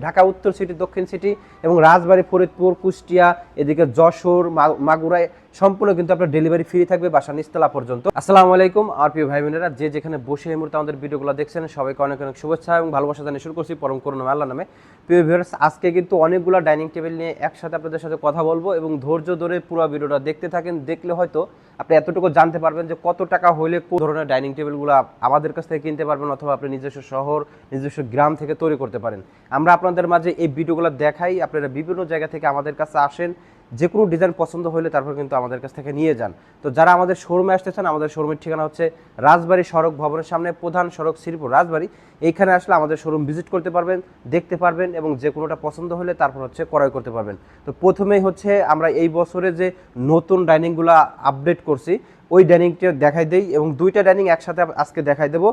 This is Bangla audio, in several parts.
ঢাকা উত্তর সিটি দক্ষিণ সিটি এবং রাজবাড়ী ফরিদপুর কুষ্টিয়া এদিকে যশোর মাগুরায় সম্পূর্ণ কিন্তু আপনার ডেলিভারি ফ্রি থাকবে বাসা নিস্তলা পর্যন্ত। আসসালামু আলাইকুম, আর প্রিয় ভাই বোনেরা যে যেখানে বসে এই মুহূর্তে আমাদের ভিডিওগুলো দেখছেন, সবাইকে অনেক অনেক শুভেচ্ছা এবং ভালোবাসা জানিয়ে শুরু করছি পরম করুন আল্লাহ নামে। প্রিয় ভিউয়ার্স আজকে কিন্তু অনেকগুলো ডাইনিং টেবিল নিয়ে একসাথে আপনাদের সাথে কথা বলব এবং ধৈর্য ধরে পুরো ভিডিওটা দেখতে থাকেন, দেখলে হয়তো আপনি এতটুকু জানতে পারবেন যে কত টাকা হলে কোন ধরনের ডাইনিং টেবিলগুলো আমাদের কাছ থেকে কিনতে পারবেন অথবা আপনি নিজস্ব শহর, নিজস্ব গ্রাম থেকে তৈরি করতে পারেন। আমরা আপনাদের মাঝে এই ভিডিওগুলো দেখাই, আপনারা বিভিন্ন জায়গা থেকে আমাদের কাছে আসেন যে কোনো ডিজাইন পছন্দ হলে তারপর কিন্তু আমাদের কাছ থেকে নিয়ে যান। তো যারা আমাদের শোরুমে আসতে চান, আমাদের শোরুমের ঠিকানা হচ্ছে রাজবাড়ি সড়ক ভবনের সামনে প্রধান সড়ক শিল্প রাজবাড়ি। এইখানে আসলে আমাদের শোরুম ভিজিট করতে পারবেন, দেখতে পারবেন এবং যে কোনোটা পছন্দ হলে তারপর হচ্ছে ক্রয় করতে পারবেন। তো প্রথমেই হচ্ছে আমরা এই বছরে যে নতুন ডাইনিংগুলো আপডেট করছি ওই ডাইনিংটা দেখাই দেই এবং দুইটা ডাইনিং একসাথে আজকে দেখাই দেবো।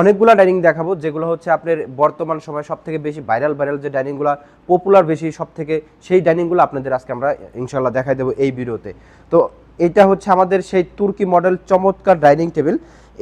অনেকগুলো ডাইনিং দেখাবো, যেগুলো হচ্ছে আপনার বর্তমান সময় সব থেকে বেশি ভাইরাল ভাইরাল যে ডাইনিংগুলো পপুলার বেশি সব থেকে সেই ডাইনিংগুলো আপনাদের আজকে আমরা ইনশাল্লাহ দেখাই দেবো এই ভিডিওতে। তো এটা হচ্ছে আমাদের সেই তুর্কি মডেল চমৎকার ডাইনিং টেবিল।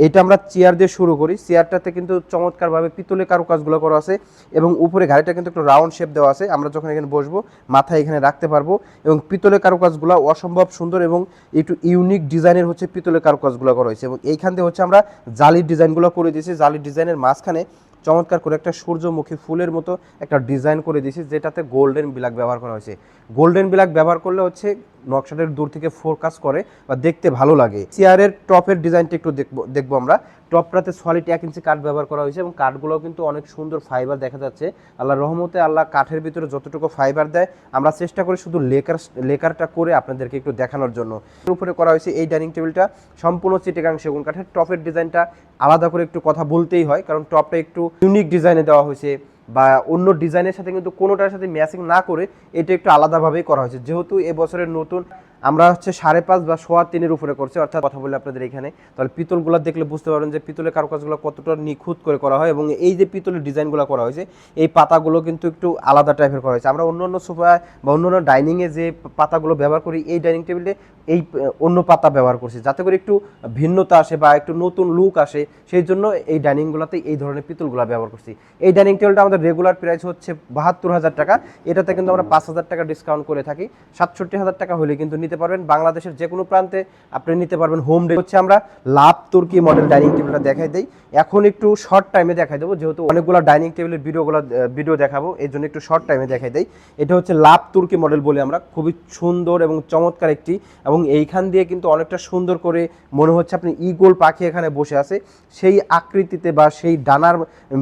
এটা আমরা চেয়ার দিয়ে শুরু করি। চেয়ারটাতে কিন্তু চমৎকারভাবে পিতলের কারুকাজগুলো করা আছে এবং উপরে গাড়িটা কিন্তু একটু রাউন্ড শেপ দেওয়া আছে। আমরা যখন এখানে বসবো মাথা এখানে রাখতে পারব এবং পিতলের কারুকাজগুলো অসম্ভব সুন্দর এবং একটু ইউনিক ডিজাইনের হচ্ছে পিতলের কারুকাজগুলো করা হয়েছে এবং এইখান থেকে হচ্ছে আমরা জালির ডিজাইনগুলো করে দিয়েছি। জালির ডিজাইনের মাঝখানে চমৎকার করে একটা সূর্যমুখী ফুলের মতো একটা ডিজাইন করে দিয়েছি, যেটাতে গোল্ডেন বিলাক ব্যবহার করা হয়েছে। গোল্ডেন বিলাক ব্যবহার করলে হচ্ছে নকশাটার দূর থেকে ফোকাস করে বা দেখতে ভালো লাগে। চেয়ারের টপের ডিজাইনটা একটু দেখব দেখব আমরা। টপটাতে সলিড এক ইঞ্চি কাঠ ব্যবহার করা হয়েছে এবং কাঠগুলোও কিন্তু অনেক সুন্দর ফাইবার দেখা যাচ্ছে। আল্লাহ রহমতে আল্লাহ কাঠের ভিতরে যতটুকু ফাইবার দেয়, আমরা চেষ্টা করি শুধু লেকার লেকারটা করে আপনাদেরকে একটু দেখানোর জন্য। উপরে করা হয়েছে এই ডাইনিং টেবিলটা সম্পূর্ণ চিটেগাং সেগুন কাঠের টপের ডিজাইনটা আলাদা করে একটু কথা বলতেই হয়, কারণ টপটা একটু ইউনিক ডিজাইনে দেওয়া হয়েছে। বা অন্য ডিজাইনের সাথে কিন্তু কোনোটার সাথে ম্যাচিং না করে এটা একটু আলাদাভাবেই করা হয়েছে। যেহেতু এবছরের নতুন আমরা হচ্ছে সাড়ে পাঁচ বা সোয়া তিনের উপরে করছি, অর্থাৎ কথা বলে আপনাদের এখানে। তাহলে পিতলগুলো দেখলে বুঝতে পারবেন যে পিতলের কারুকাজগুলো কতটা নিখুঁত করে করা হয় এবং এই যে পিতলের ডিজাইনগুলো করা হয়েছে, এই পাতাগুলো কিন্তু একটু আলাদা টাইপের করা হয়েছে। আমরা অন্য অন্য সোফা বা অন্য অন্য ডাইনিংয়ে যে পাতাগুলো ব্যবহার করি, এই ডাইনিং টেবিলে এই অন্য পাতা ব্যবহার করছি, যাতে করে একটু ভিন্নতা আসে বা একটু নতুন লুক আসে। সেই জন্য এই ডাইনিংগুলোতে এই ধরনের পিতলগুলো ব্যবহার করছি। এই ডাইনিং টেবিলটা আমাদের রেগুলার প্রাইস হচ্ছে বাহাত্তর হাজার টাকা। এটাতে কিন্তু আমরা পাঁচ হাজার টাকা ডিসকাউন্ট করে থাকি। সাতষট্টি হাজার টাকা হলে কিন্তু নিতে পারবেন বাংলাদেশের যে কোনো প্রান্তে। আপনি নিতে পারবেন হোম ডে হচ্ছে আমরা লাভ তুর্কি মডেল ডাইনিং টেবিলটা দেখাই দেই। এখন একটু শর্ট টাইমে দেখাই দেবো, যেহেতু অনেকগুলো ডাইনিং টেবিলের ভিডিওগুলো ভিডিও দেখাবো, এই জন্য একটু শর্ট টাইমে দেখাই দেই। এটা হচ্ছে লাভ তুর্কি মডেল বলে আমরা খুবই সুন্দর এবং চমৎকার একটি এবং এইখান দিয়ে কিন্তু অনেকটা সুন্দর করে মনে হচ্ছে আপনি ইগোল পাখি এখানে বসে আছে। সেই আকৃতিতে বা সেই ডানার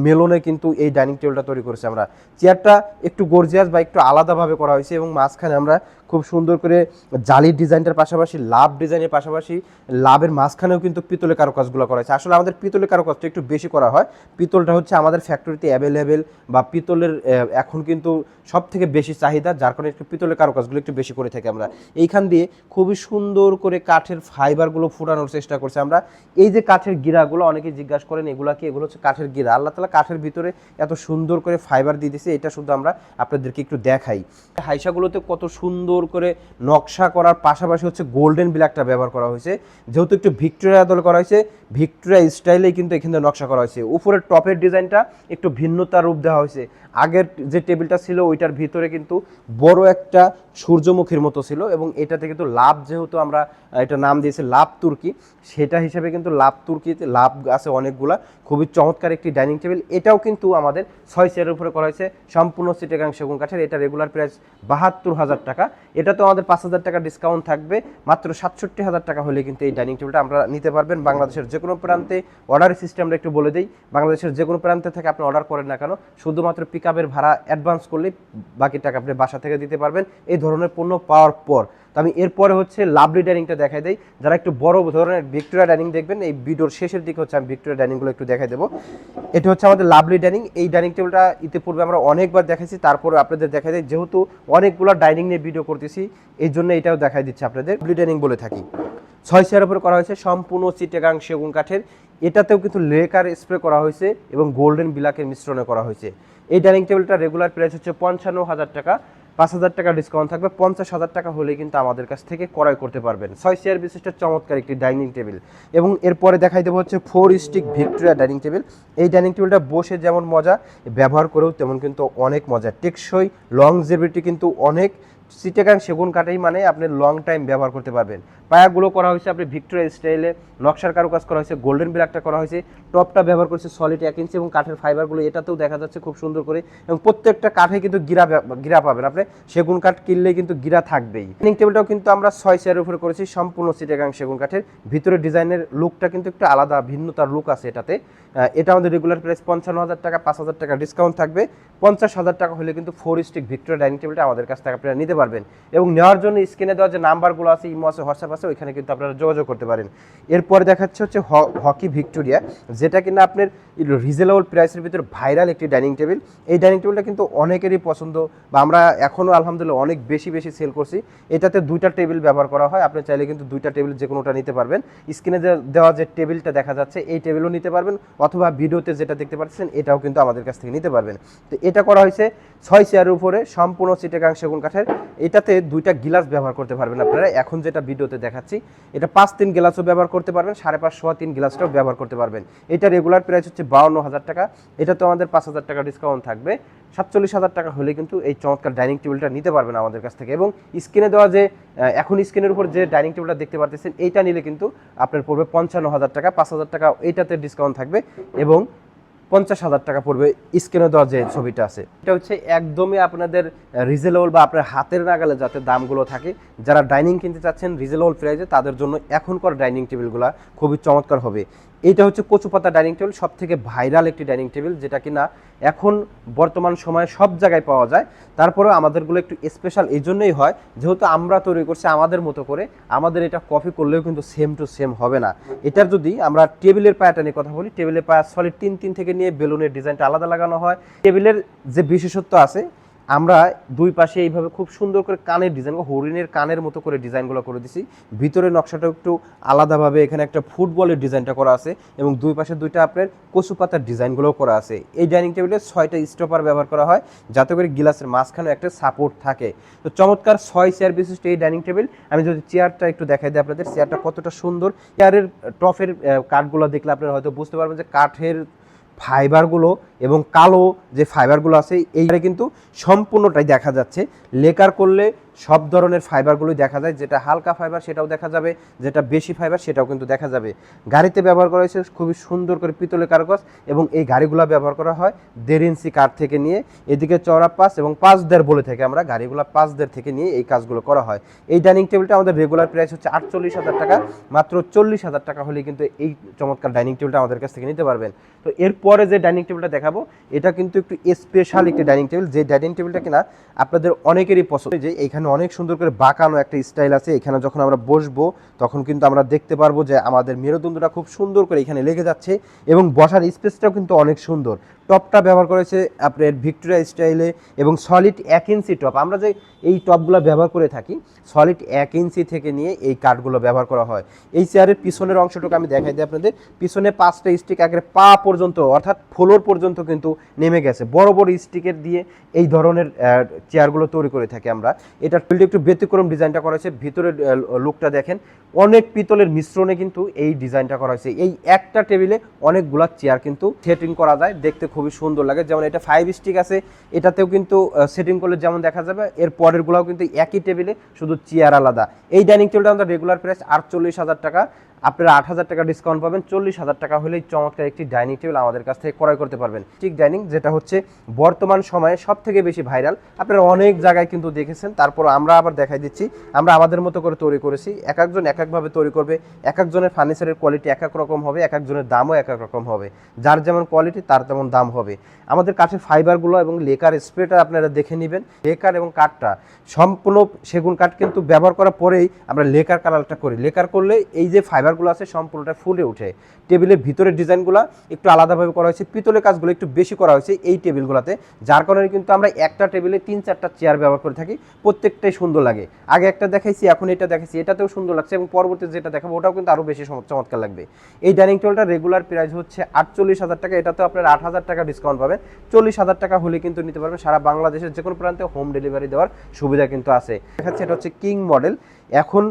মেলনে কিন্তু এই ডাইনিং টেবিলটা তৈরি করেছি আমরা। চেয়ারটা একটু গর্জিয়াস বা একটু আলাদাভাবে করা হয়েছে এবং মাঝখানে আমরা খুব সুন্দর করে জালির ডিজাইনটার পাশাপাশি, লাভ ডিজাইনের পাশাপাশি, লাভের মাঝখানেও কিন্তু পিতলের কারুকাজগুলো করা হয়েছে। আসলে আমাদের পিতলের কারুকাজটা একটু বেশি করা হয়। পিতলটা হচ্ছে আমাদের ফ্যাক্টরিতে অ্যাভেলেবেল বা পিতলের এখন কিন্তু সব থেকে বেশি চাহিদা, যার কারণে একটু পিতলের কারুকাজগুলো একটু বেশি করে থাকি আমরা। এইখান দিয়ে খুবই সুন্দর করে কাঠের ফাইবারগুলো ফুটানোর চেষ্টা করছি আমরা। এই যে কাঠের গিরাগুলো অনেকে জিজ্ঞাসা করেন, এগুলা কি? এগুলো হচ্ছে কাঠের গিরা? আল্লাহ তালা কাঠের ভিতরে এত সুন্দর করে ফাইবার দিয়ে দিয়েছে, এটা শুধু আমরা আপনাদেরকে একটু দেখাই। হাইসাগুলোতে কত সুন্দর করে নকশা করার পাশাপাশি হচ্ছে গোল্ডেন ব্ল্যাকটা ব্যবহার করা হয়েছে। যেহেতু একটু ভিক্টোরিয়া দল করা হয়েছে ভিক্টোরিয়া স্টাইলেই কিন্তু এখানে নকশা করা হয়েছে। উপরের টপের ডিজাইনটা একটু ভিন্নতার রূপ দেওয়া হয়েছে। আগের যে টেবিলটা ছিল, ওইটার ভিতরে কিন্তু বড় একটা সূর্যমুখীর মতো ছিল এবং এটাতে কিন্তু লাভ যেহেতু আমরা এটা নাম দিয়েছি লাভ তুর্কি। সেটা হিসেবে কিন্তু লাভ তুর্কিতে লাভ আছে অনেকগুলা। খুবই চমৎকার একটি ডাইনিং টেবিল। এটাও কিন্তু আমাদের ছয় চেয়ারের উপরে করা হয়েছে। সম্পূর্ণ সিটেগাং সেগুন কাঠের। এটা রেগুলার প্রাইস বাহাত্তর হাজার টাকা। এটা তো আমাদের পাঁচ হাজার টাকা ডিসকাউন্ট থাকবে। মাত্র সাতষট্টি হাজার টাকা হলে কিন্তু এই ডাইনিং টেবিলটা আমরা নিতে পারবেন। বাংলাদেশের যে কোনো প্রান্তে অর্ডার আমরা একটু বলে দিই। বাংলাদেশের যে কোনো প্রান্তে থেকে আপনি অর্ডার করেন না কেন, শুধুমাত্র পিক ভাড়া অ্যাডভান্স করলে বাকি টাকা আপনি বাসা থেকে দিতে পারবেন। এই ধরনের পণ্য পাওয়ার পর তো আমি এরপরে হচ্ছে লাভলি ডাইনিংটা দেখাই দেই। যারা একটু বড় ধরনের ভিক্টোরিয়া ডাইনিং দেখবেন, এই ভিডিওর শেষের দিকে হচ্ছে আমি ভিক্টোরিয়া ডাইনিংগুলো একটু দেখাই দেবো। এটা হচ্ছে আমাদের লাভলি ডাইনিং। এই ডাইনিং টেবিলটা ইতিপূর্বে আমরা অনেকবার দেখেছি তারপরে আপনাদের দেখাই দিই। যেহেতু অনেকগুলো ডাইনিং নিয়ে ভিডিও করতেছি, এই জন্য এটাও দেখাই দিচ্ছে আপনাদের। লাভলি ডাইনিং বলে থাকি। ছয় চেয়ার উপরে করা হয়েছে সম্পূর্ণ চিটেগাং সেগুন কাঠের। এটাতেও কিন্তু লেকার স্প্রে করা হয়েছে এবং গোল্ডেন বিলাকের মিশ্রণে করা হয়েছে। এই ডাইনিং টেবিলটা রেগুলার প্রাইস হচ্ছে পঞ্চান্ন হাজার টাকা। পাঁচ হাজার টাকা ডিসকাউন্ট থাকবে, পঞ্চাশ হাজার টাকা হলে কিন্তু আমাদের কাছ থেকে ক্রয় করতে পারবেন। ছয় চেয়ার বিশিষ্ট চমৎকার একটি ডাইনিং টেবিল এবং এরপরে দেখাই দেবো হচ্ছে four stick Victoria dining table এই ডাইনিং টেবিলটা বসে যেমন মজা, ব্যবহার করেও তেমন কিন্তু অনেক মজা। টেকসই লং জেবিলিটি কিন্তু অনেক। সিটে কাঠ সেগুন কাটাই মানে আপনি লং টাইম ব্যবহার করতে পারবেন। পায়াগুলো করা হয়েছে, আপনি ভিক্টোরিয়া স্টাইলে নকশার কারুকাজ করা হয়েছে গোল্ডেন ব্ল্যাকটা করা হয়েছে টপটা ব্যবহার করছে সলিড এক ইঞ্চি এবং কাঠের ফাইবারগুলো এটাতেও দেখা যাচ্ছে খুব সুন্দর করে, এবং প্রত্যেকটা কাঠে কিন্তু গিরা গিরা পাবেন আপনি। সেগুন কাঠ কিনলে কিন্তু গিরা থাকবেই। ডাইনিং টেবিলটাও কিন্তু আমরা ছয় চেয়ারের উপরে করেছি, সম্পূর্ণ সিটেগাং সেগুন কাঠের। ভিতরে ডিজাইনের লুকটা কিন্তু একটু আলাদা, ভিন্নতার লুক আছে এটাতে। এটা আমাদের রেগুলার প্রাইস পঞ্চান্ন হাজার টাকা, পাঁচ হাজার টাকা ডিসকাউন্ট থাকবে। পঞ্চাশ হাজার টাকা হলে কিন্তু ফোর স্টিক ভিক্টোরিয়া ডাইনিং টেবিলটা আমাদের কাছ থেকে আপনারা নিতে পারবেন। এবং নেওয়ার জন্য স্ক্রিনে দেওয়া যে নাম্বারগুলো আছে, ইমো আছে হোয়াটসঅ্যাপ আছে, ওইখানে কিন্তু আপনারা যোগাযোগ করতে পারেন। এরপরে দেখাচ্ছে হচ্ছে হকি ভিক্টোরিয়া, যেটা কিনা আপনার রিজনেবল প্রাইসের ভিতরে ভাইরাল একটি ডাইনিং টেবিল। এই ডাইনিং টেবিলটা কিন্তু অনেকেরই পছন্দ বা আমরা এখনও আলহামদুলিল্লাহ অনেক বেশি বেশি সেল করছি। এটাতে দুইটা টেবিল ব্যবহার করা হয়, আপনি চাইলে কিন্তু দুইটা টেবিল যে কোনোটা নিতে পারবেন। স্ক্রিনে দেওয়া যে টেবিলটা দেখা যাচ্ছে, এই টেবিলও নিতে পারবেন অথবা ভিডিওতে যেটা দেখতে পাচ্ছেন, এটাও কিন্তু আমাদের কাছ থেকে নিতে পারবেন। তো এটা করা হয়েছে ছয় চেয়ারের উপরে, সম্পূর্ণ চিটেগাং সেগুন কাঠের। এটাতে দুইটা গিলাস ব্যবহার করতে পারবেন আপনারা। এখন যেটা ভিডিওতে দেখাচ্ছি। এটা পাঁচ তিন গ্লাসও ব্যবহার করতে পারবেন, সাড়ে পাঁচশো তিন গ্লাসটাও ব্যবহার করতে পারবেন। এটা রেগুলার প্রাইস হচ্ছে বাউন্ন হাজার টাকা। এটা তো আমাদের পাঁচ হাজার টাকা ডিসকাউন্ট থাকবে। সাতচল্লিশ হাজার টাকা হলে কিন্তু এই চমৎকার ডাইনিং টেবিলটা নিতে পারবেন আমাদের কাছ থেকে। এবং স্ক্রিনে দেওয়া যে এখন স্ক্রিনের উপর যে ডাইনিং টেবিলটা দেখতে পারতেছেন, এইটা নিলে কিন্তু আপনার পড়বে পঞ্চান্ন হাজার টাকা, পাঁচ হাজার টাকা, এইটাতে ডিসকাউন্ট থাকবে। এবং পঞ্চাশ হাজার টাকা পড়বে স্ক্রিনে দেওয়া যে ছবিটা আছে। এটা হচ্ছে একদমই আপনাদের রিজনেবল বা আপনার হাতের নাগালে যাতে দামগুলো থাকে। যারা ডাইনিং কিনতে চাচ্ছেন রিজনেবল প্রাইজে তাদের জন্য এখনকার ডাইনিং টেবিলগুলো খুবই চমৎকার হবে। এইটা হচ্ছে কচুপাতা ডাইনিং টেবিল সব থেকে ভাইরাল একটি ডাইনিং টেবিল, যেটা কিনা এখন বর্তমান সময়ে সব জায়গায় পাওয়া যায়। তারপরেও আমাদেরগুলো একটু স্পেশাল এই জন্যই হয়, যেহেতু আমরা তৈরি করছি আমাদের মতো করে, আমাদের এটা কপি করলেও কিন্তু সেম টু সেম হবে না। এটার যদি আমরা টেবিলের পায়াটা নিয়ে কথা বলি, টেবিলের পায়া সলিড তিন তিন থেকে নিয়ে বেলুনের ডিজাইনটা আলাদা লাগানো হয়। টেবিলের যে বিশেষত্ব আছে আমরা দুই পাশে এইভাবে খুব সুন্দর করে কানের ডিজাইন হরিণের কানের মতো করে ডিজাইনগুলো করে দিছি। ভিতরে নকশাটা একটু আলাদাভাবে এখানে একটা ফুটবলের ডিজাইনটা করা আছে এবং দুই পাশে দুইটা আপনার কচু পাতার ডিজাইনগুলোও করা আছে। এই ডাইনিং টেবিলে ছয়টা স্টপার ব্যবহার করা হয়, যাতে করে গিলাসের মাঝখানে একটা সাপোর্ট থাকে। তো চমৎকার ছয় চেয়ার বিশিষ্ট এই ডাইনিং টেবিল আমি যদি চেয়ারটা একটু দেখাই দিই আপনাদের চেয়ারটা কতটা সুন্দর। চেয়ারের টফের কাঠগুলো দেখলে আপনারা হয়তো বুঝতে পারবেন যে কাঠের ফাইবারগুলো এবং কালো যে ফাইবারগুলো আছে এইটা কিন্তু সম্পূর্ণটাই দেখা যাচ্ছে। লেকার করলে সব ধরনের ফাইবারগুলোই দেখা যায়। যেটা হালকা ফাইবার সেটাও দেখা যাবে, যেটা বেশি ফাইবার সেটাও কিন্তু দেখা যাবে। গাড়িতে ব্যবহার করা হয়েছে খুবই সুন্দর করে পিতলের কারগজ এবং এই গাড়িগুলো ব্যবহার করা হয় দেড় ইঞ্চি কাঠ থেকে নিয়ে এদিকে চড়া পাঁচ এবং পাঁচ দেড় বলে থেকে আমরা, গাড়িগুলো পাঁচ দেড় থেকে নিয়ে এই কাজগুলো করা হয়। এই ডাইনিং টেবিলটা আমাদের রেগুলার প্রাইস হচ্ছে আটচল্লিশ হাজার টাকা, মাত্র চল্লিশ হাজার টাকা হলে কিন্তু এই চমৎকার ডাইনিং টেবিলটা আমাদের কাছ থেকে নিতে পারবেন। তো এরপরে যে ডাইনিং টেবিলটা দেখাবো, এটা কিন্তু একটু স্পেশাল একটি ডাইনিং টেবিল। যে ডাইনিং টেবিলটা কিনা আপনাদের অনেকেরই পছন্দ যে এখানে অনেক সুন্দর করে বাঁকানো একটা স্টাইল আছে। এখানে যখন আমরা বসবো, তখন কিন্তু আমরা দেখতে পারব যে আমাদের মেরুদণ্ডটা খুব সুন্দর করে এখানে লেগে যাচ্ছে এবং বসার স্পেসটাও কিন্তু অনেক সুন্দর। টপটা ব্যবহার করেছে আপনার ভিক্টোরিয়া স্টাইলে এবং সলিড এক ইঞ্চি টপ। আমরা যে এই টপগুলো ব্যবহার করে থাকি, সলিড এক ইঞ্চি থেকে নিয়ে এই কাঠগুলো ব্যবহার করা হয়। এই চেয়ারের পিছনের অংশটুকু আমি দেখাই দিই আপনাদের। পিছনে পাঁচটা স্টিক একেবারে পা পর্যন্ত, অর্থাৎ ফ্লোর পর্যন্ত কিন্তু নেমে গেছে। বড় বড় স্টিকের দিয়ে এই ধরনের চেয়ারগুলো তৈরি করে থাকি আমরা। এটা ফিল্ডে একটু ব্যতিক্রম ডিজাইনটা করা হয়েছে। ভিতরের লুকটা দেখেন। অনেক পিতলের মিশ্রণে কিন্তু এই ডিজাইনটা করা হয়েছে। এই একটা টেবিলে অনেকগুলা চেয়ার কিন্তু সেটিং করা যায়। দেখতে খুবই সুন্দর লাগে। যেমন এটা ফাইভ স্টিক আছে, এটাতেও কিন্তু সেটিং করলে যেমন দেখা যাবে, এর পরের গুলাও কিন্তু একই টেবিলে শুধু চেয়ার আলাদা। এই ডাইনিং টেবিলটা আমাদের রেগুলার প্রাইস আটচল্লিশ হাজার টাকা। আপনারা আট হাজার টাকা ডিসকাউন্ট পাবেন, চল্লিশ হাজার টাকা হলেই চমৎকার একটি ডাইনিং টেবিল আমাদের কাছ থেকে ক্রয় করতে পারবেন। ঠিক ডাইনিং যেটা হচ্ছে বর্তমান সময়ে সব থেকে বেশি ভাইরাল আপনারা অনেক জায়গায় কিন্তু দেখেছেন, তারপর আমরা আবার দেখাই দিচ্ছি। আমরা আমাদের মতো করে তৈরি করেছি। এক একজন এক একভাবে তৈরি করবে। এক একজনের ফার্নিচারের কোয়ালিটি এক এক রকম হবে, এক একজনের দামও এক এক রকম হবে। যার যেমন কোয়ালিটি তার তেমন দাম হবে। আমাদের কাঠের ফাইবারগুলো এবং লেকার স্প্রেটা আপনারা দেখে নেবেন। লেকার এবং কাঠটা সম্পূর্ণ সেগুন কাঠ কিন্তু ব্যবহার করার পরেই আমরা লেকার কালারটা করি। লেকার করলে এই যে ফাইবার বর্ডারগুলো আছে, সম্পূর্ণটা ফুলে ওঠে। টেবিলের ভিতরের ডিজাইনগুলো একটু আলাদাভাবে করা হয়েছে। পিতলের কাজগুলো একটু বেশি করা হয়েছে এই টেবিলগুলোতে, যার কারণে কিন্তু আমরা একটা টেবিলে তিন, চারটা চেয়ার ব্যবহার করে থাকি। প্রত্যেকটাই সুন্দর লাগে। আগে একটা দেখাইছি, এখন এটা দেখাইছি, এটাতেও সুন্দর লাগছে এবং পরবর্তী যেটা দেখাবো, ওটাও কিন্তু আরও বেশি চমৎকার লাগবে। এই ডাইনিং টেবিলটা রেগুলার প্রাইস হচ্ছে আটচল্লিশ হাজার টাকা এটাতে আপনার আট হাজার টাকা ডিসকাউন্ট পাবেন। চল্লিশ হাজার টাকা হলে কিন্তু নিতে পারবেন, সারা বাংলাদেশের যে কোনো প্রান্তে হোম ডেলিভারি দেওয়ার সুবিধা কিন্তু আছে। দেখাচ্ছে, এটা হচ্ছে কিং মডেল এখন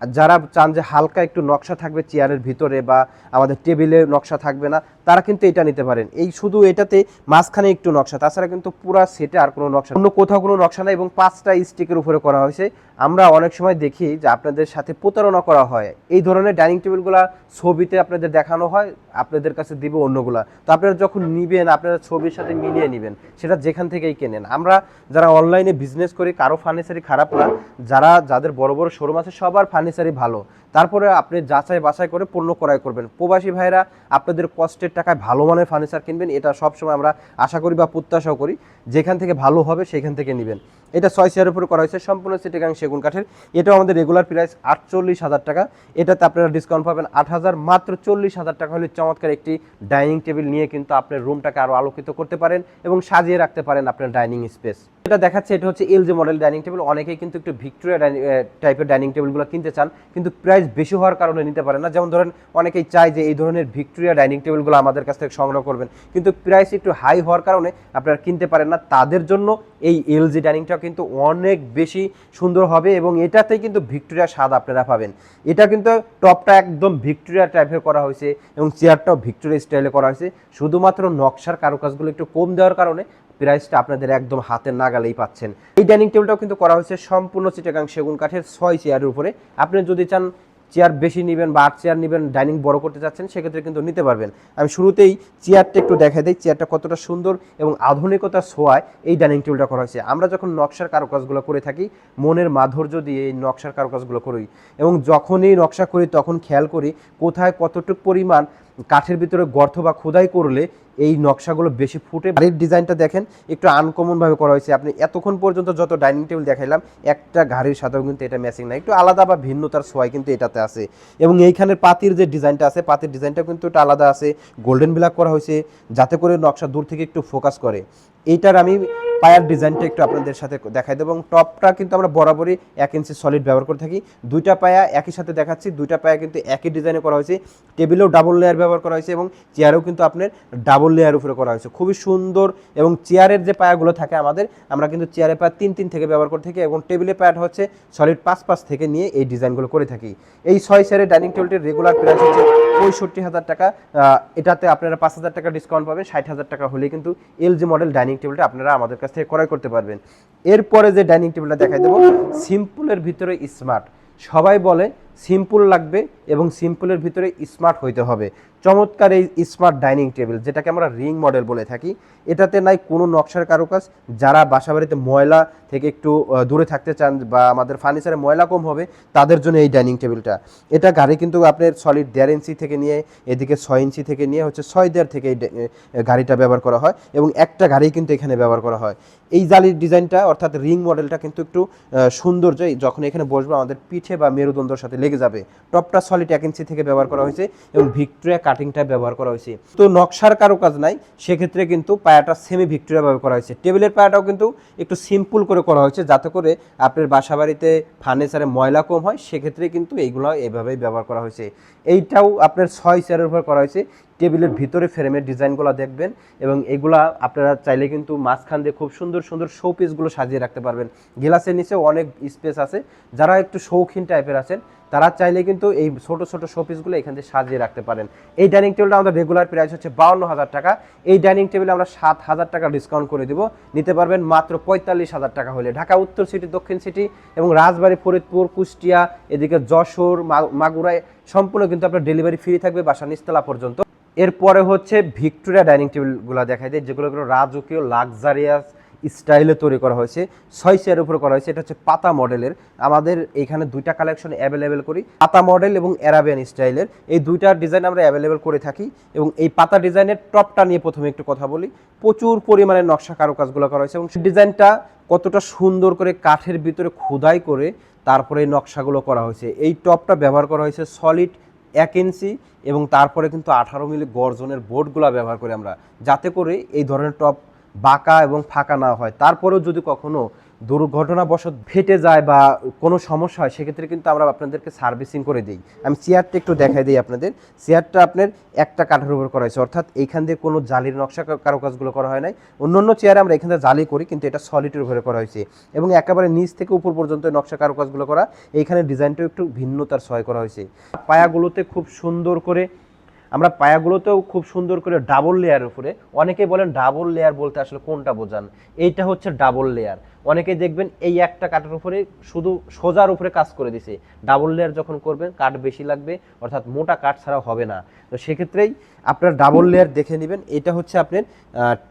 যারা চান যে হালকা একটু নকশা থাকবে চেয়ারের ভিতরে বা আমাদের টেবিলে নকশা থাকবে না তারা কিন্তু এটা নিতে পারেন। এই শুধু এটাতে মাঝখানে একটু নকশা, তাছাড়া কিন্তু পুরো সেটে আর কোনো নকশা অন্য কোথাও কোনো নকশা নাই এবং পাঁচটা স্টিকের উপরে করা হয়েছে। আমরা অনেক সময় দেখি যে আপনাদের সাথে প্রতারণা করা হয়। এই ধরনের ডাইনিং টেবিলগুলা ছবিতে আপনাদের দেখানো হয়, আপনাদের কাছে দিবে অন্যগুলা। তো আপনারা যখন নিবেন, আপনারা ছবির সাথে মিলিয়ে নেবেন, সেটা যেখান থেকেই কেনেন। আমরা যারা অনলাইনে বিজনেস করি, কারও ফার্নিচারই খারাপ না। যারা, যাদের বড় বড় শোরুম আছে, সবার ফার্নিচারই ভালো। তারপরে আপনি যাচাই বাছাই করে পণ্য ক্রয় করবেন। প্রবাসী ভাইরা আপনাদের কষ্টের টাকায় ভালো মানের ফার্নিচার কিনবেন, এটা সবসময় আমরা আশা করি বা প্রত্যাশাও করি। যেখান থেকে ভালো হবে সেখান থেকে নেবেন। এটা ছয় চেয়ারের উপরে করা হয়েছে, সম্পূর্ণ সিটিগাং সেগুন কাঠের। এটাও আমাদের রেগুলার প্রাইস আটচল্লিশ হাজার টাকা। এটাতে আপনারা ডিসকাউন্ট পাবেন আট হাজার, মাত্র চল্লিশ হাজার টাকা হলে চমৎকার একটি ডাইনিং টেবিল নিয়ে কিন্তু আপনার রুমটাকে আরও আলোকিত করতে পারেন এবং সাজিয়ে রাখতে পারেন আপনার ডাইনিং স্পেস এটা দেখাচ্ছে, এটা হচ্ছে এলজি মডেল ডাইনিং টেবিল অনেকেই কিন্তু একটু ভিক্টোরিয়া টাইপের ডাইনিং টেবিলগুলো কিনতে চান, কিন্তু প্রাইস বেশি হওয়ার কারণে নিতে পারেন না। যেমন ধরেন, অনেকেই চায় যে এই ধরনের ভিক্টোরিয়া ডাইনিং টেবিলগুলো আমাদের কাছ থেকে সংগ্রহ করবেন, কিন্তু প্রাইস একটু হাই হওয়ার কারণে আপনারা কিনতে পারেন না। তাদের জন্য এই এলজি ডাইনিংটা কিন্তু অনেক বেশি সুন্দর হবে এবং এটাতে কিন্তু ভিক্টোরিয়া স্বাদ আপনারা পাবেন। এটা কিন্তু টপটা একদম ভিক্টোরিয়া টাইপের করা হয়েছে এবং চেয়ারটাও ভিক্টোরিয়া স্টাইলে করা হয়েছে। শুধুমাত্র নকশার কারুকাজগুলো একটু কম দেওয়ার কারণে প্রাইসটা আপনাদের একদম হাতের নাগালেই পাচ্ছেন। এই ডাইনিং টেবিলটাও কিন্তু করা হয়েছে সম্পূর্ণ চিটাগাং সেগুন কাঠের ছয় চেয়ারের উপরে। আপনি যদি চান চেয়ার বেশি নেবেন বা আট চেয়ার নেবেন, ডাইনিং বড় করতে চাচ্ছেন, সেক্ষেত্রে কিন্তু নিতে পারবেন। আমি শুরুতেই চেয়ারটা একটু দেখা দিই, চেয়ারটা কতটা সুন্দর এবং আধুনিকতার ছোঁয়ায় এই ডাইনিং টেবিলটা করা হয়েছে। আমরা যখন নকশার কারুকাজগুলো করে থাকি, মনের মাধুর্য দিয়ে এই নকশার কারুকাজগুলো করি। এবং যখনই নকশা করি, তখন খেয়াল করি কোথায় কতটুকু পরিমাণ কাঠের ভিতরে গর্ত বা খোদাই করলে এই নকশাগুলো বেশি ফুটে বাড়ির ডিজাইনটা দেখেন, একটু আনকমন ভাবে করা হয়েছে। আপনি এতক্ষণ পর্যন্ত যত ডাইনিং টেবিল দেখাইলাম, একটা গাড়ির সাথেও কিন্তু এটা ম্যাচিং না একটু আলাদা বা ভিন্নতার সোয়াই কিন্তু এটাতে আছে। এবং এইখানের পাতির যে ডিজাইনটা আছে, পাতির ডিজাইনটা কিন্তু একটু আলাদা আছে। গোল্ডেন ব্ল্যাক করা হয়েছে, যাতে করে নকশা দূর থেকে একটু ফোকাস করে। এইটার আমি পায়ার ডিজাইনটা একটু আপনাদের সাথে দেখাই দেবো এবং টপটা কিন্তু আমরা বরাবরই এক ইঞ্চি সলিড ব্যবহার করে থাকি। দুইটা পায়া একই সাথে দেখাচ্ছি, দুইটা পায়া কিন্তু একই ডিজাইনে করা হয়েছে। টেবিলেও ডাবল লেয়ার ব্যবহার করা হয়েছে এবং চেয়ারেও কিন্তু আপনার ডাবল লেয়ার উপরে করা হয়েছে। খুবই সুন্দর এবং চেয়ারের যে পায়াগুলো থাকে আমাদের, আমরা কিন্তু চেয়ারের পায়া তিন তিন থেকে ব্যবহার করে থাকি এবং টেবিলের পায়াটা হচ্ছে সলিড পাঁচ পাঁচ থেকে নিয়ে এই ডিজাইনগুলো করে থাকি। এই ছয় চেয়ারের ডাইনিং টেবিলটির রেগুলার প্রাইস হচ্ছে পঁয়ষট্টি হাজার টাকা। এটাতে আপনারা পাঁচ হাজার টাকা ডিসকাউন্ট পাবেন, ষাট হাজার টাকা হলে কিন্তু এলজি মডেল ডাইনিং টেবিলটা আপনারা আমাদের কাছ থেকে ক্রয় করতে পারবেন। এরপরে যে ডাইনিং টেবিলটা দেখাই দেবো, সিম্পলের ভিতরে স্মার্ট সবাই বলে সিম্পল লাগবে এবং সিম্পলের ভিতরে স্মার্ট হইতে হবে। চমৎকার এই স্মার্ট ডাইনিং টেবিল যেটাকে আমরা রিং মডেল বলে থাকি। এটাতে নাই কোনো নকশার কারুকাজ। যারা বাসা বাড়িতে ময়লা থেকে একটু দূরে থাকতে চান বা আমাদের ফার্নিচারে ময়লা কম হবে, তাদের জন্য এই ডাইনিং টেবিলটা এটা গাড়ি কিন্তু আপনার সলিড দেড় ইঞ্চি থেকে নিয়ে, এদিকে ছয় ইঞ্চি থেকে নিয়ে হচ্ছে ছয় দেড় থেকে এই গাড়িটা ব্যবহার করা হয় এবং একটা গাড়ি কিন্তু এখানে ব্যবহার করা হয়। এই জালির ডিজাইনটা অর্থাৎ রিং মডেলটা কিন্তু একটু সৌন্দর্য যখন এখানে বসবো আমাদের পিঠে বা মেরুদণ্ডর সাথে লেগে যাবে। টপটা সলিড এক ইঞ্চি থেকে ব্যবহার করা হয়েছে এবং ভিক্টোরিয়া কাটিংটা ব্যবহার করা হয়েছে। তো নকশার কারও কাজ নাই, সেক্ষেত্রে কিন্তু পায়াটা সেমি ভিক্টোরিয়া ব্যবহার করা হয়েছে। টেবিলের পায়াটাও কিন্তু একটু সিম্পল করে করা হয়েছে, যাতে করে আপনার বাসা বাড়িতে ফার্নিচারে ময়লা কম হয়, সেক্ষেত্রে কিন্তু এইগুলো এইভাবেই ব্যবহার করা হয়েছে। এইটাও আপনার ছয় চেয়ারের উপর করা হয়েছে। টেবিলের ভিতরে ফ্রেমের ডিজাইনগুলো দেখবেন এবং এগুলা আপনারা চাইলে কিন্তু মাঝখান দিয়ে খুব সুন্দর সুন্দর শো পিসগুলো সাজিয়ে রাখতে পারবেন। গ্লাসের নিচে অনেক স্পেস আছে। যারা একটু শৌখিন টাইপের আছেন, তারা চাইলে কিন্তু এই ছোট ছোট শোপিসগুলো এখান থেকে সাজিয়ে রাখতে পারেন। এই ডাইনিং টেবিলটা আমাদের রেগুলার প্রাইস হচ্ছে বাউন্ন হাজার টাকা। এই ডাইনিং টেবিলে আমরা সাত হাজার টাকা ডিসকাউন্ট করে দিব। নিতে পারবেন মাত্র পঁয়তাল্লিশ হাজার টাকা হলে। ঢাকা, উত্তর সিটি দক্ষিণ সিটি এবং রাজবাড়ী, ফরিদপুর, কুষ্টিয়া, এদিকে যশোর মাগুরায় সম্পূর্ণ কিন্তু আপনার ডেলিভারি ফ্রি থাকবে বাসা নিস্তলা পর্যন্ত। এরপরে হচ্ছে ভিক্টোরিয়া ডাইনিং টেবিলগুলো দেখা যায় যেগুলো রাজকীয় লাক্সারিয়াস স্টাইলে তৈরি করা হয়েছে। ছয় চেয়ারের উপরে করা হয়েছে, এটা হচ্ছে পাতা মডেলের। আমাদের এখানে দুইটা কালেকশন অ্যাভেলেবেল করি, পাতা মডেল এবং অ্যারাবিয়ান স্টাইলের। এই দুইটা ডিজাইন আমরা অ্যাভেলেবেল করে থাকি এবং এই পাতা ডিজাইনের টপটা নিয়ে প্রথমে একটু কথা বলি। প্রচুর পরিমাণে নকশা কারুকাজগুলো করা হয়েছে এবং ডিজাইনটা কতটা সুন্দর করে কাঠের ভিতরে খোদাই করে তারপরে এই নকশাগুলো করা হয়েছে। এই টপটা ব্যবহার করা হয়েছে সলিড এক ইঞ্চি এবং তারপরে কিন্তু আঠারো মিলি গর্জনের বোর্ডগুলো ব্যবহার করি আমরা যাতে করে এই ধরনের টপ বাঁকা এবং ফাঁকা না হয়। তারপরেও যদি কখনো দুর্ঘটনাবশত ফেটে যায় বা কোনো সমস্যা হয়, সেক্ষেত্রে কিন্তু আমরা আপনাদেরকে সার্ভিসিং করে দিই। আমি চেয়ারটা একটু দেখাই দিই আপনাদের। চেয়ারটা আপনার একটা কাঠের উপর করা হয়েছে, অর্থাৎ এইখান দিয়ে কোনো জালির নকশা কারুকাজগুলো করা হয় নাই। অন্য অন্য চেয়ারে আমরা এখান থেকে জালি করি, কিন্তু এটা সলিডের উপরে করা হয়েছে। এবং একেবারে নিচ থেকে উপর পর্যন্ত নকশা কারুকাজগুলো করা, এইখানে ডিজাইনটাও একটু ভিন্নতার সহায় করা হয়েছে। পায়াগুলোতে খুব সুন্দর করে, আমরা পায়াগুলোতেও খুব সুন্দর করে ডাবল লেয়ার উপরে, অনেকে বলেন ডাবল লেয়ার বলতে আসলে কোনটা বোঝান? এইটা হচ্ছে ডাবল লেয়ার অনেকে দেখবেন এই একটা কাঠের উপরে শুধু সোজার উপরে কাজ করে দিছে। ডাবল লেয়ার যখন করবেন, কাঠ বেশি লাগবে, অর্থাৎ মোটা কাঠ ছাড়া হবে না। তো সেক্ষেত্রেই আপনার ডাবল লেয়ার দেখে নেবেন। এটা হচ্ছে আপনার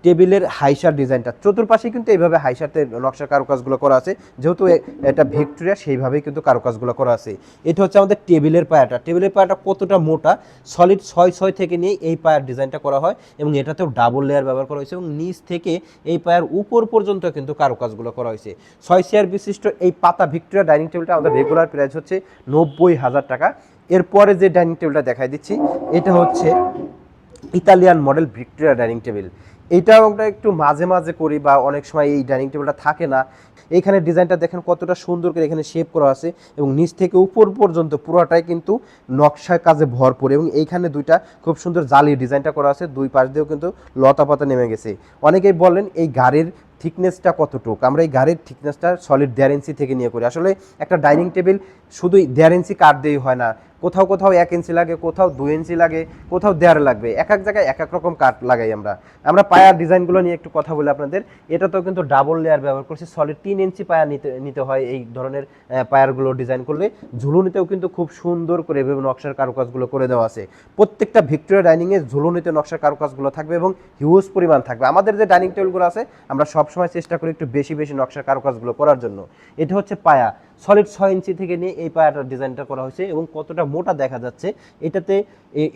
টেবিলের হাইসার ডিজাইনটা। চতুর্পাশে কিন্তু এইভাবে হাইসারতে নকশা কারুকাজগুলো করা আছে। যেহেতু এটা ভিক্টোরিয়া, সেইভাবেই কিন্তু কারুকাজগুলো করা আছে। এটা হচ্ছে আমাদের টেবিলের পায়াটা। টেবিলের পায়াটা কতটা মোটা? সলিড ছয় ছয় থেকে নিয়ে এই পায়ার ডিজাইনটা করা হয় এবং এটাতেও ডাবল লেয়ার ব্যবহার করা হয়েছে এবং নিচ থেকে এই পায়ার উপর পর্যন্ত কিন্তু কারুকাজগুলো করা হয়েছে। ছয় চেয়ার বিশিষ্ট এই পাতা ভিক্টোরিয়া ডাইনিং টেবিলটা আমাদের রেগুলার প্রাইস হচ্ছে নব্বই হাজার টাকা। এরপরে যে ডাইনিং টেবিলটা দেখাই দিচ্ছি, এটা হচ্ছে Italian model Victoria dining table এইটাও আমরা একটু মাঝে মাঝে করি বা অনেক সময় এই ডাইনিং টেবিলটা থাকে না। এইখানে ডিজাইনটা দেখেন কতটা সুন্দর করে এখানে শেপ করা আছে এবং নিচ থেকে উপর পর্যন্ত পুরোটাই কিন্তু নকশার কাজে ভরপুর এবং এইখানে দুইটা খুব সুন্দর জালি ডিজাইনটা করা আছে, দুই পাশ দিয়েও কিন্তু লতা পাতা নেমে গেছে। অনেকেই বলেন এই গাড়ির থিকনেসটা কতটুকু? আমরা এই গাড়ির থিকনেসটা সলিড দেড় ইঞ্চি থেকে নিয়ে করি। আসলে একটা ডাইনিং টেবিল শুধু দেড় ইঞ্চি কাঠ দিয়েই হয় না। কোথাও কোথাও এক ইঞ্চি লাগে, কোথাও দুই ইঞ্চি লাগে, কোথাও দেড় লাগবে। এক এক জায়গায় এক এক রকম কাঠ লাগাই আমরা। আমরা পায়ার ডিজাইনগুলো নিয়ে একটু কথা বলি আপনাদের। এটাতেও কিন্তু ডাবল লেয়ার ব্যবহার করছি। সলিড তিন ইঞ্চি পায়া নিতে নিতে হয় এই ধরনের পায়ারগুলো ডিজাইন করলে। ঝুলুনিতেও কিন্তু খুব সুন্দর করে এভাবে নকশার কারুকাজগুলো করে দেওয়া আছে। প্রত্যেকটা ভিক্টোরিয়া ডাইনিংয়ে ঝুলুনিতে নকশার কারুকাজগুলো থাকবে এবং হিউজ পরিমাণ থাকবে। আমাদের যে ডাইনিং টেবিলগুলো আছে, আমরা সবসময় চেষ্টা করি একটু বেশি বেশি নকশার কারুকাজগুলো করার জন্য। এটা হচ্ছে পায়া। সলিড ছয় ইঞ্চি থেকে নিয়ে এই পায়াটার ডিজাইনটা করা হয়েছে এবং কতটা মোটা দেখা যাচ্ছে, এটাতে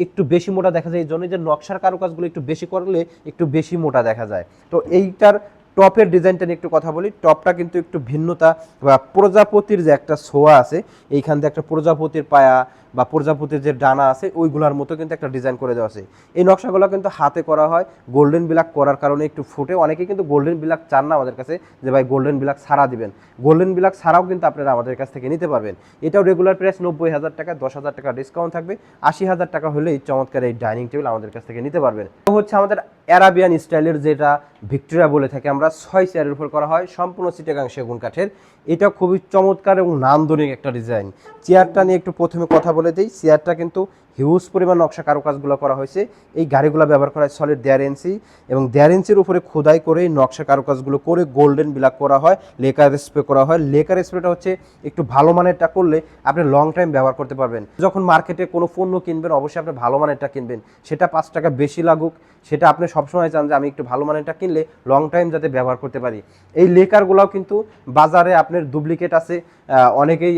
একটু বেশি মোটা দেখা যায়। এই জন্য যে নকশার কারুকাজগুলো একটু বেশি করলে একটু বেশি মোটা দেখা যায়। তো এইটার টপের ডিজাইনটা নিয়ে একটু কথা বলি। টপটা কিন্তু একটু ভিন্নতা, বা প্রজাপতির যে একটা ছোঁয়া আছে, এইখান দিয়ে একটা প্রজাপতির পায়া বা প্রজাপতির যে ডানা আছে, ওইগুলোর মতো কিন্তু একটা ডিজাইন করে দেওয়া আছে। এই নকশাগুলো কিন্তু হাতে করা হয়, গোল্ডেন বিলাক করার কারণে একটু ফুটে। অনেকে কিন্তু গোল্ডেন বিলাক চান না আমাদের কাছে যে ভাই গোল্ডেন বিলাক ছাড়া দিবেন। গোল্ডেন বিলাক ছাড়াও কিন্তু আপনারা আমাদের কাছ থেকে নিতে পারবেন। এটাও রেগুলার প্রাইস নব্বই হাজার টাকা, দশ হাজার টাকা ডিসকাউন্ট থাকবে। আশি হাজার টাকা হলে এই চমৎকার এই ডাইনিং টেবিল আমাদের কাছ থেকে নিতে পারবেন। তো হচ্ছে আমাদের অ্যারাবিয়ান স্টাইলের যেটা ভিক্টোরিয়া বলে থাকে, আমরা ছয় চেয়ারের উপর করা হয়, সম্পূর্ণ সিটেগাং সেগুন কাঠের। এটা খুবই চমৎকার এবং নান্দনিক একটা ডিজাইন। চেয়ারটা নিয়ে একটু প্রথমে কথা বলে দিই। চেয়ারটা কিন্তু হিউজ পরিমাণ নকশা কারুকাজগুলো করা হয়েছে। এই গাড়িগুলো ব্যবহার করা হয় সলিড দেড় ইঞ্চি এবং দেড় ইঞ্চির উপরে খোদাই করে নকশা কারুকাজগুলো করে গোল্ডেন বিলাক করা হয় লেকার স্প্রে করা হয়। লেকার স্প্রেটা হচ্ছে একটু ভালো মানেরটা করলে আপনি লং টাইম ব্যবহার করতে পারবেন। যখন মার্কেটে কোনো পণ্য কিনবেন, অবশ্যই আপনি ভালো মানেরটা কিনবেন। সেটা পাঁচ টাকা বেশি লাগুক, সেটা আপনি সবসময় চান যে আমি একটু ভালো মানেরটা কিনলে লং টাইম যাতে ব্যবহার করতে পারি। এই লেকারগুলোও কিন্তু বাজারে আপনার ডুপ্লিকেট আছে অনেকেই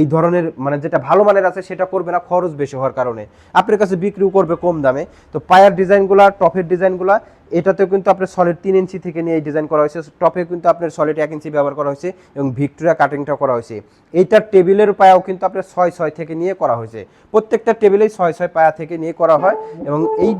এই ধরনের মানে যেটা ভালো মানের আছে সেটা করবে না, খরচ বেশি হওয়ার কারণে। আপনার কাছে বিক্রিও করবে কম দামে। তো পায়ার ডিজাইনগুলা, টপের ডিজাইনগুলা এটাতেও কিন্তু আপনার সলিড তিন ইঞ্চি থেকে নিয়ে ডিজাইন করা হয়েছে। টপে কিন্তু আপনার সলিড এক ইঞ্চি ব্যবহার করা হয়েছে এবং ভিক্টোরিয়া কাটিংটা করা হয়েছে। এইটার টেবিলের পায়াও কিন্তু আপনার ছয় ছয় থেকে নিয়ে করা হয়েছে। প্রত্যেকটা টেবিলেই ছয় ছয় পায়া থেকে নিয়ে করা হয় এবং এই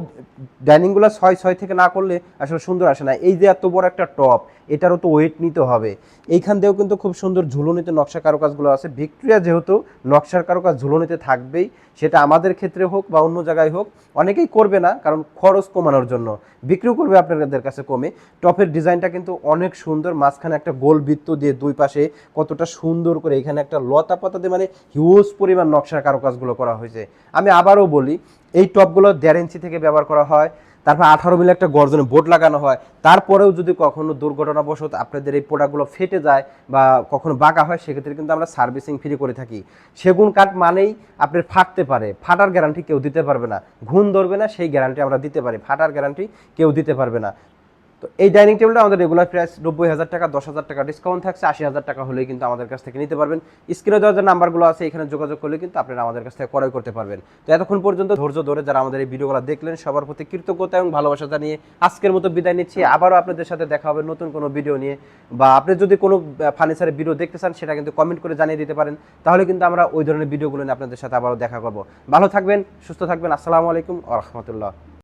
ডাইনিংগুলো ছয় ছয় থেকে না করলে আসলে সুন্দর আসে না। এই যে এত বড় একটা টপ এটারও তো ওয়েট নিতে হবে। এইখান দিয়েও কিন্তু খুব সুন্দর ঝুলনিতে নকশা কারুকাজগুলো আছে। ভিক্টোরিয়া যেহেতু নকশার কারুকাজ ঝুলনিতে থাকবেই, সেটা আমাদের ক্ষেত্রে হোক বা অন্য জায়গায় হোক, অনেকেই করবে না কারণ খরচ কমানোর জন্য। বিক্রিও করবে আপনাদের কাছে কমে। টপের ডিজাইনটা কিন্তু অনেক সুন্দর, মাঝখানে একটা গোল বৃত্ত দিয়ে দুই পাশে কতটা সুন্দর করে এখানে একটা লতা পাতা দিয়ে মানে হিউজ পরিমাণ নকশার কারুকাজগুলো করা হয়েছে। আমি আবারও বলি, এই টপগুলো দেড় ইঞ্চি থেকে ব্যবহার করা হয়। তারপর আঠারো মিলে একটা গর্জনে বোর্ড লাগানো হয়। তারপরেও যদি কখনো দুর্ঘটনাবশত আপনাদের এই প্রোডাক্টগুলো ফেটে যায় বা কখনো বাঁকা হয়, সেক্ষেত্রে কিন্তু আমরা সার্ভিসিং ফ্রি করে থাকি। সেগুন কাঠ মানেই আপনি ফাটতে পারে। ফাটার গ্যারান্টি কেউ দিতে পারবে না। ঘুণ ধরবে না, সেই গ্যারান্টি আমরা দিতে পারি। ফাটার গ্যারান্টি কেউ দিতে পারবে না। তো এই ডাইনিং টেবিলটা আমাদের রেগুলার প্রাইস নব্বই হাজার টাকা, দশ হাজার টাকা ডিসকাউন্ট থাকছে, আশি হাজার টাকা হলেই কিন্তু আমাদের কাছ থেকে নিতে পারবেন। স্ক্রিনে দেওয়া যে নাম্বারগুলো আছে, এখানে যোগাযোগ করলে কিন্তু আপনারা আমাদের কাছ থেকে ক্রয় করতে পারবেন। তো এতক্ষণ পর্যন্ত ধৈর্য ধরে যারা আমাদের এই ভিডিওগুলো দেখলেন, সবার প্রতি কৃতজ্ঞতা এবং ভালোবাসা জানিয়ে আজকের মতো বিদায় নিচ্ছি। আবারও আপনাদের সাথে দেখা হবে নতুন কোনো ভিডিও নিয়ে। বা আপনি যদি কোনো ফার্নিচারের ভিডিও দেখতে চান, সেটা কিন্তু কমেন্ট করে জানিয়ে দিতে পারেন। তাহলে কিন্তু আমরা ওই ধরনের ভিডিওগুলো নিয়ে আপনাদের সাথে আবারও দেখা করব। ভালো থাকবেন, সুস্থ থাকবেন। আসসালামু আলাইকুম আ রহমতুল্লাহ।